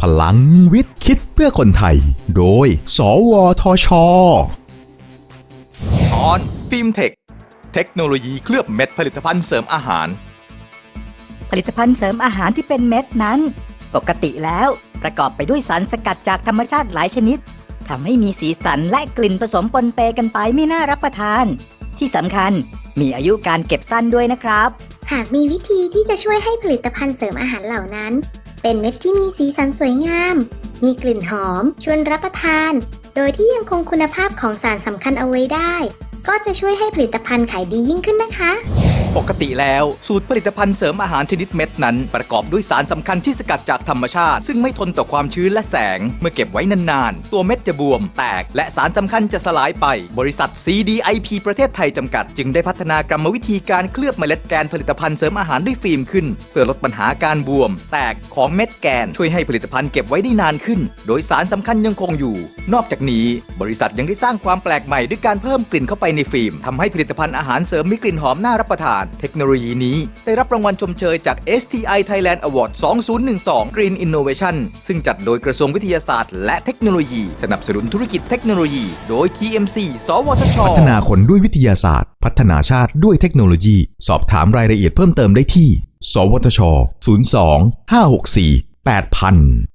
พลังวิทย์คิดเพื่อคนไทย โดย สวทช ตอนฟิล์มเทค เทคโนโลยีเคลือบเม็ดผลิตภัณฑ์เสริมอาหาร ผลิตภัณฑ์เสริมอาหารที่เป็นเม็ดนั้น ปกติแล้วประกอบไปด้วยสารสกัดจากธรรมชาติหลายชนิดทำให้มีสีสันและกลิ่นผสมปนเปกันไปไม่น่ารับประทาน ที่สำคัญมีอายุการเก็บสั้นด้วยนะครับ หากมีวิธีที่จะช่วยให้ผลิตภัณฑ์เสริมอาหารเหล่านั้น เป็นเม็ดที่มีสีสันสวยงาม มีกลิ่นหอม ชวนรับประทาน โดยที่ยังคงคุณภาพของสารสำคัญเอาไว้ได้ ก็จะช่วยให้ผลิตภัณฑ์ขายดียิ่งขึ้นนะคะปกติแล้ว สูตรผลิตภัณฑ์เสริมอาหารชนิดเม็ดนั้น ประกอบด้วยสารสำคัญที่สกัดจากธรรมชาติ ซึ่งไม่ทนต่อความชื้นและแสง เมื่อเก็บไว้นานๆ ตัวเม็ด จะบวม แตก และสารสำคัญจะสลายไป บริษัท CDIP ประเทศไทยจำกัด จึงได้พัฒนากรรมวิธีการเคลือบเมล็ดแกนผลิตภัณฑ์เสริมอาหารด้วยฟิล์มขึ้น เพื่อลดปัญหาการบวม แตกของเม็ดแกนช่วยให้ผลิตภัณฑ์เก็บไว้ได้นานขึ้น โดยสารสำคัญยังคงอยู่ นอกจากนี้ บริษัทยังได้สร้างความแปลกใหม่ด้วยการเพิ่มกลิ่นเข้าไปในฟิล์มทำให้ผลิตภัณฑ์อาหารเสริมมีกลิ่นหอมน่ารับประทาน เทคโนโลยีนี้ ได้รับรางวัลชมเชยจาก STI Thailand Award 2012 Green Innovation ซึ่งจัดโดยกระทรวงวิทยาศาสตร์ และเทคโนโลยีสนนับสนุนธุรกิจเทคโนโลยี โดย TMC สวทช พัฒนาคนด้วยวิทยาศาสตร์ พัฒนาชาติด้วยเทคโนโลยี สอบถามรายละเอียดเพิ่มเติมได้ที่ สวทช 02 564 8000